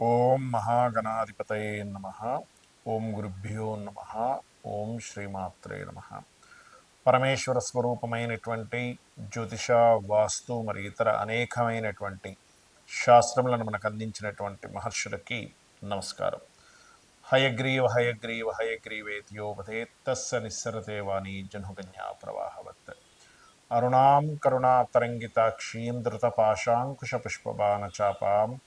ఓం మహాగణాధిపతయ నమ. ఓం గురుభ్యో నమ. ఓం శ్రీమాత్రే నమ. పరమేశ్వర స్వరూపమైనటువంటి జ్యోతిష వాస్తు మరి ఇతర అనేకమైనటువంటి శాస్త్రములను మనకు అందించినటువంటి మహర్షులకి నమస్కారం. హయగ్రీవ హయగ్రీవ హయగ్రీవేత్యోపదే తస్స నిస్సరతే వాణి జనుగన్యా ప్రవాహవత్. అరుణాం కరుణాతరంగితాక్షీం ధృతపాశాంకుశపుష్పబాణచాపాం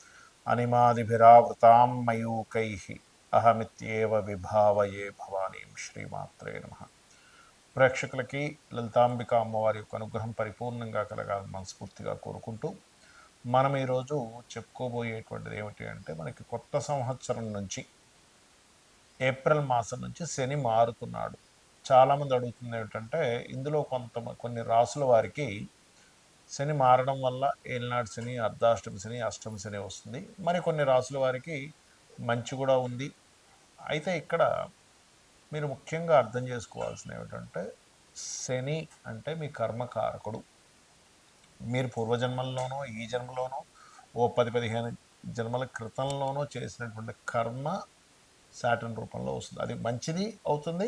అనిమాదిభిరావృతాం మయూకై అహమిత్యేవ విభావయే భవానీం శ్రీమాత్రే నమ. ప్రేక్షకులకి లలితాంబిక అమ్మవారి యొక్క అనుగ్రహం పరిపూర్ణంగా కలగాలని మనస్ఫూర్తిగా కోరుకుంటూ మనం ఈరోజు చెప్పుకోబోయేటువంటిది ఏమిటి అంటే మనకి కొత్త సంవత్సరం నుంచి ఏప్రిల్ మాసం నుంచి శని మారుతున్నాడు. చాలామంది అడుగుతుంది ఏమిటంటే ఇందులో కొంత కొన్ని రాసుల వారికి శని మారడం వల్ల ఏలినాడు శని అర్ధాష్టమి శని అష్టమి శని వస్తుంది. మరి కొన్ని రాసుల వారికి మంచి కూడా ఉంది. అయితే ఇక్కడ మీరు ముఖ్యంగా అర్థం చేసుకోవాల్సిన ఏమిటంటే శని అంటే మీ కర్మకారకుడు. మీరు పూర్వజన్మల్లోనో ఈ జన్మలోనో ఓ పది పదిహేను జన్మల క్రితంలోనో చేసినటువంటి కర్మ శాటన్ రూపంలో వస్తుంది. అది మంచిది అవుతుంది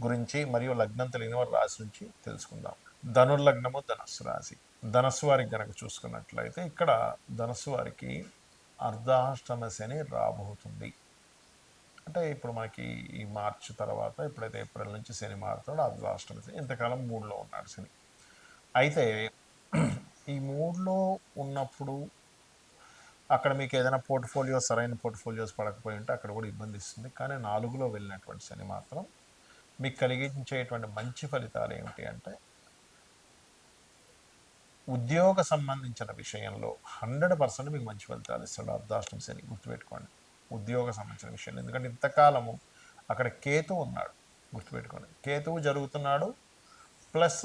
గురించి మరియు లగ్నం తెలియని వారి రాశి నుంచి తెలుసుకుందాం. ధనుర్లగ్నము ధనస్సు రాశి. ధనస్సు వారికి కనుక చూసుకున్నట్లయితే ఇక్కడ ధనస్సు వారికి అర్ధాష్టమ శని రాబోతుంది. అంటే ఇప్పుడు మనకి ఈ మార్చి తర్వాత ఎప్పుడైతే ఏప్రిల్ నుంచి శని మారుతాడో అర్ధాష్టమ శని ఇంతకాలం మూడులో ఉన్నాడు శని. అయితే ఈ మూడులో ఉన్నప్పుడు అక్కడ మీకు ఏదైనా పోర్ట్ఫోలియో సరైన పోర్ట్ఫోలియోస్ పడకపోయి ఉంటే అక్కడ కూడా ఇబ్బంది ఇస్తుంది. కానీ నాలుగులో వెళ్ళినటువంటి శని మాత్రం మీకు కలిగించేటువంటి మంచి ఫలితాలు ఏమిటి అంటే ఉద్యోగ సంబంధించిన విషయంలో హండ్రెడ్ పర్సెంట్ మీకు మంచి ఫలితాలు ఇస్తాడు అర్ధాష్టం శని. గుర్తుపెట్టుకోండి. ఉద్యోగ సంబంధించిన విషయంలో. ఎందుకంటే ఇంతకాలము అక్కడ కేతు ఉన్నాడు. గుర్తుపెట్టుకోండి. కేతువు జరుగుతున్నాడు. ప్లస్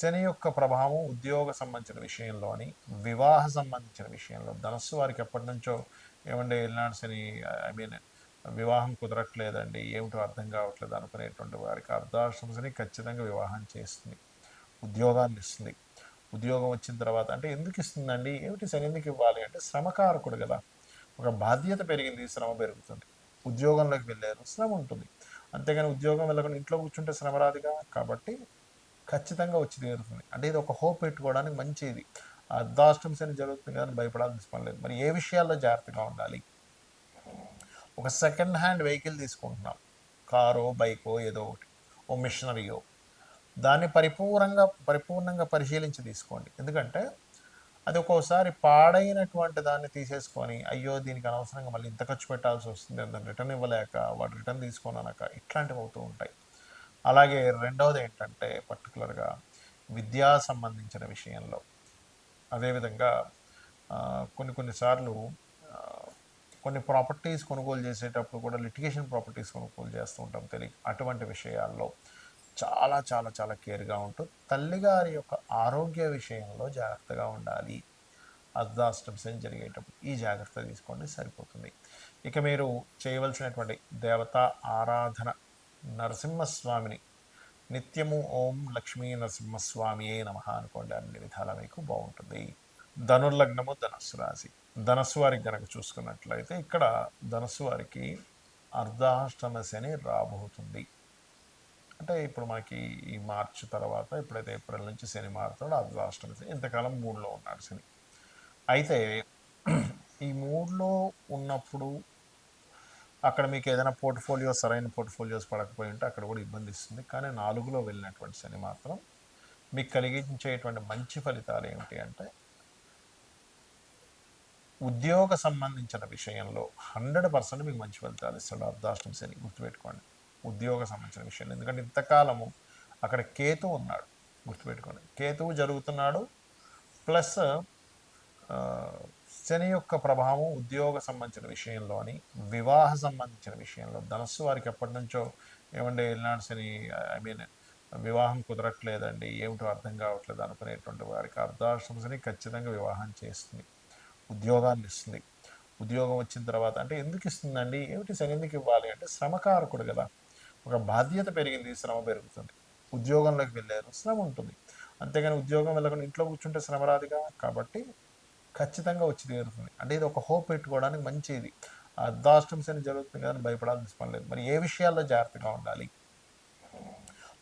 శని యొక్క ప్రభావం ఉద్యోగ సంబంధించిన విషయంలోని వివాహ సంబంధించిన విషయంలో. ధనస్సు వారికి ఎప్పటి నుంచో ఏమంటే ఎల్నాడు శని ఐ మీన్ వివాహం కుదరట్లేదండి ఏమిటో అర్థం కావట్లేదు అనుకునేటువంటి వారికి అర్ధాష్టమ ఖచ్చితంగా వివాహం చేస్తుంది ఉద్యోగాన్ని ఇస్తుంది. ఉద్యోగం వచ్చిన తర్వాత అంటే ఎందుకు ఇస్తుందండి? ఏమిటి శని ఎందుకు ఇవ్వాలి అంటే శ్రమకారకుడు కదా. ఒక బాధ్యత పెరిగింది శ్రమ పెరుగుతుంది. ఉద్యోగంలోకి వెళ్ళారు శ్రమ ఉంటుంది. అంతేగాని ఉద్యోగం వెళ్ళకుండా ఇంట్లో కూర్చుంటే శ్రమ రాదుగా. కాబట్టి ఖచ్చితంగా వచ్చి తీరుతుంది. అంటే ఇది ఒక హోప్ పెట్టుకోవడానికి మంచిది. అర్ధాష్టం శని జరుగుతుంది కానీ భయపడాల్సిన పని లేదు. మరి ఏ విషయాల్లో జాగ్రత్తగా ఉండాలి? ఒక సెకండ్ హ్యాండ్ వెహికల్ తీసుకుంటున్నాం. కారో బైకో ఏదో ఒకటి. ఓ మిషనరీయో. దాన్ని పరిపూర్ణంగా పరిపూర్ణంగా పరిశీలించి తీసుకోండి. ఎందుకంటే అది ఒక్కోసారి పాడైనటువంటి దాన్ని తీసేసుకొని అయ్యో దీనికి అనవసరంగా మళ్ళీ ఇంత ఖర్చు పెట్టాల్సి వస్తుంది దాన్ని రిటర్న్ ఇవ్వలేక వాడు రిటర్న్ తీసుకోనక ఇట్లాంటివి అవుతూ ఉంటాయి. అలాగే రెండవది ఏంటంటే పర్టికులర్గా విద్యా సంబంధించిన విషయంలో. అదేవిధంగా కొన్ని కొన్నిసార్లు కొన్ని ప్రాపర్టీస్ కొనుగోలు చేసేటప్పుడు కూడా లిటిగేషన్ ప్రాపర్టీస్ కొనుగోలు చేస్తూ ఉంటాం తెలియ అటువంటి విషయాల్లో. చాలా చాలా చాలా కేర్గా ఉంటూ తల్లిగారి యొక్క ఆరోగ్య విషయంలో జాగ్రత్తగా ఉండాలి. అర్ధాష్టం సెన్ జరిగేటప్పుడు ఈ జాగ్రత్త తీసుకోండి సరిపోతుంది. ఇక మీరు చేయవలసినటువంటి దేవతా ఆరాధన నరసింహస్వామిని నిత్యము ఓం లక్ష్మీ నరసింహస్వామియే నమ అనుకోండి. అన్ని విధాల మీకు బాగుంటుంది. ధనుర్లగ్నము ధనస్సు రాశి. ధనస్సు వారికి కనుక చూసుకున్నట్లయితే ఇక్కడ ధనస్సు వారికి అర్ధాష్టమ శని రాబోతుంది అంటే ఇప్పుడు మనకి ఈ మార్చ్ తర్వాత ఎప్పుడైతే ఏప్రిల్ నుంచి శని మారుతాడో అర్ధాష్టమ శని ఇంతకాలం మూడులో ఉన్నాడు శని. అయితే ఈ మూడులో ఉన్నప్పుడు అక్కడ మీకు ఏదైనా పోర్ట్ఫోలియో సరైన పోర్ట్ఫోలియోస్ పడకపోయి ఉంటే అక్కడ కూడా ఇబ్బంది ఇస్తుంది. కానీ నాలుగులో వెళ్ళినటువంటి శని మాత్రం మీకు కలిగించేటువంటి మంచి ఫలితాలు ఏమిటి అంటే ఉద్యోగ సంబంధించిన విషయంలో హండ్రెడ్ పర్సెంట్ మీకు మంచి ఫలితాలు ఇస్తాడు అర్ధాష్టం శని. గుర్తుపెట్టుకోండి. ఉద్యోగ సంబంధించిన విషయంలో. ఎందుకంటే ఇంతకాలము అక్కడ కేతు ఉన్నాడు. గుర్తుపెట్టుకోండి. కేతువు జరుగుతున్నాడు. ప్లస్ శని యొక్క ప్రభావం ఉద్యోగ సంబంధించిన విషయంలోని వివాహ సంబంధించిన విషయంలో. ధనస్సు వారికి ఎప్పటి నుంచో ఏమంటే ఎల్నాడు శని ఐ మీన్ వివాహం కుదరట్లేదండి ఏమిటో అర్థం కావట్లేదు అనుకునేటువంటి వారికి అర్ధాష్టమ శని ఖచ్చితంగా వివాహం చేస్తుంది. ఉద్యోగాన్ని ఇస్తుంది. ఉద్యోగం వచ్చిన తర్వాత అంటే ఎందుకు ఇస్తుందండి? ఏమిటి సరే ఎందుకు ఇవ్వాలి అంటే శ్రమకారకుడు కదా. ఒక బాధ్యత పెరిగింది శ్రమ పెరుగుతుంది. ఉద్యోగంలోకి వెళ్ళారు శ్రమ ఉంటుంది. అంతేగాని ఉద్యోగం వెళ్ళకుండా ఇంట్లో కూర్చుంటే శ్రమ రాదుగా? కాబట్టి ఖచ్చితంగా వచ్చి తీరుతుంది. అంటే ఇది ఒక హోప్ పెట్టుకోవడానికి మంచిది. అర్ధాష్టమిస్ అని జరుగుతుంది కదా అని భయపడాల్సిన పని లేదు. మరి ఏ విషయాల్లో జాగ్రత్తగా ఉండాలి?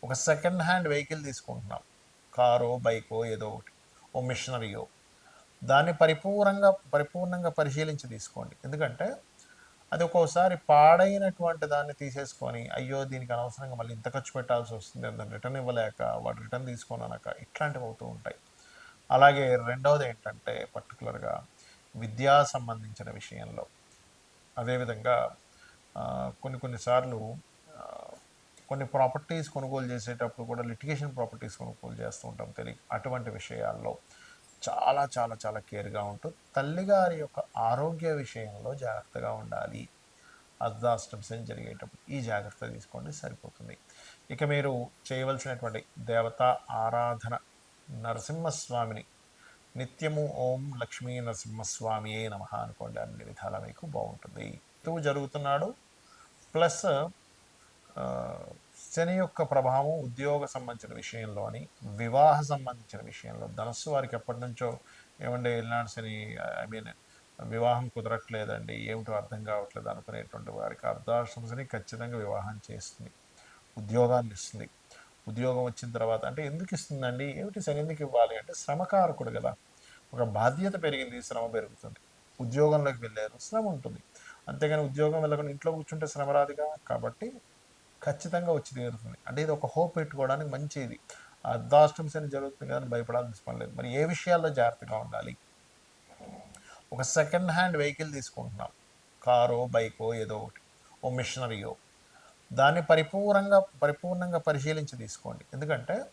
ఒక సెకండ్ హ్యాండ్ వెహికల్ తీసుకుంటున్నాం. కారో బైకో ఏదో ఒకటి. ఓ మిషనరీయో. దాన్ని పరిపూర్ణంగా పరిపూర్ణంగా పరిశీలించి తీసుకోండి. ఎందుకంటే అది ఒక్కోసారి పాడైనటువంటి దాన్ని తీసేసుకొని అయ్యో దీనికి అనవసరంగా మళ్ళీ ఇంత ఖర్చు పెట్టాల్సి వస్తుంది దాన్ని రిటర్న్ ఇవ్వలేక వాడు రిటర్న్ తీసుకోనక ఇట్లాంటివి అవుతూ ఉంటాయి. అలాగే రెండవది ఏంటంటే పర్టికులర్గా విద్యా సంబంధించిన విషయంలో. అదేవిధంగా కొన్ని కొన్నిసార్లు కొన్ని ప్రాపర్టీస్ కొనుగోలు చేసేటప్పుడు కూడా లిటిగేషన్ ప్రాపర్టీస్ కొనుగోలు చేస్తూ ఉంటాం తెలియ అటువంటి విషయాల్లో. చాలా చాలా చాలా కేర్గా ఉంటూ తల్లిగారి యొక్క ఆరోగ్య విషయంలో జాగ్రత్తగా ఉండాలి. అర్ధాష్టమి జరిగేటప్పుడు ఈ జాగ్రత్త తీసుకోండి సరిపోతుంది. ఇక మీరు చేయవలసినటువంటి దేవతా ఆరాధన నరసింహస్వామిని నిత్యము ఓం లక్ష్మీ నరసింహస్వామియే నమ అనుకోండి. అన్ని విధాలా మీకు బాగుంటుంది. ఋతువు జరుగుతున్నాడు. ప్లస్ శని యొక్క ప్రభావం ఉద్యోగ సంబంధించిన విషయంలోని వివాహ సంబంధించిన విషయంలో. ధనస్సు వారికి ఎప్పటి నుంచో ఏమంటే ఎల్నాడు శని ఐ మీన్ వివాహం కుదరట్లేదండి ఏమిటో అర్థం కావట్లేదు అనుకునేటువంటి వారికి అర్ధాశ్రమ శని ఖచ్చితంగా వివాహం చేస్తుంది ఉద్యోగాన్ని ఇస్తుంది. ఉద్యోగం వచ్చిన తర్వాత అంటే ఎందుకు ఇస్తుందండి? ఏమిటి శని ఎందుకు ఇవ్వాలి అంటే శ్రమకారకుడు కదా. ఒక బాధ్యత పెరిగింది శ్రమ పెరుగుతుంది. ఉద్యోగంలోకి వెళ్ళారు శ్రమ ఉంటుంది. అంతేగాని ఉద్యోగం వెళ్ళకుండా ఇంట్లో కూర్చుంటే శ్రమ రాదుగా కాబట్టి ఖచ్చితంగా వచ్చి తీరుతుంది. అంటే ఇది ఒక హోప్ పెట్టుకోవడానికి మంచిది. అర్ధాష్టమిస్ అని జరుగుతుంది కదా భయపడాల్సిన పని లేదు. మరి ఏ విషయాల్లో జాగ్రత్తగా ఉండాలి? ఒక సెకండ్ హ్యాండ్ వెహికల్ తీసుకుంటున్నాం. కారో బైకో ఏదో ఒకటి. ఓ మిషనరీయో. దాన్ని పరిపూర్ణంగా పరిపూర్ణంగా పరిశీలించి తీసుకోండి. ఎందుకంటే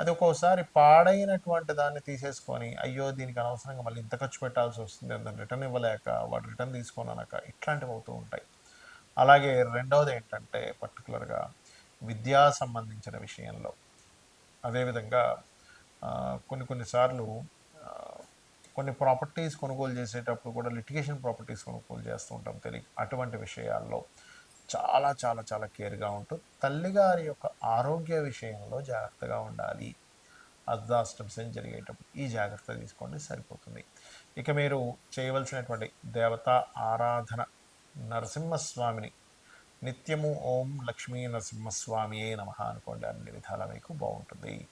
అది ఒక్కోసారి పాడైనటువంటి దాన్ని తీసేసుకొని అయ్యో దీనికి అనవసరంగా మళ్ళీ ఇంత ఖర్చు పెట్టాల్సి వస్తుంది దాన్ని రిటర్న్ ఇవ్వలేక వాడు రిటర్న్ తీసుకోనక ఇట్లాంటివి అవుతూ ఉంటాయి. అలాగే రెండవది ఏంటంటే పర్టికులర్గా విద్యా సంబంధించిన విషయంలో. అదేవిధంగా కొన్ని కొన్నిసార్లు కొన్ని ప్రాపర్టీస్ కొనుగోలు చేసేటప్పుడు కూడా లిటిగేషన్ ప్రాపర్టీస్ కొనుగోలు చేస్తూ ఉంటాం తెలియ అటువంటి విషయాల్లో చాలా చాలా చాలా కేర్గా ఉంటూ తల్లిగారి యొక్క ఆరోగ్య విషయంలో జాగ్రత్తగా ఉండాలి. అర్ధాష్టమి జరిగేటప్పుడు ఈ జాగ్రత్త తీసుకోండి సరిపోతుంది. ఇక మీరు చేయవలసినటువంటి దేవతా ఆరాధన నరసింహస్వామిని. నిత్యము ఓం లక్ష్మీ నరసింహస్వామియే నమ అనుకోండి. అన్ని విధాలా మీకు బాగుంటుంది.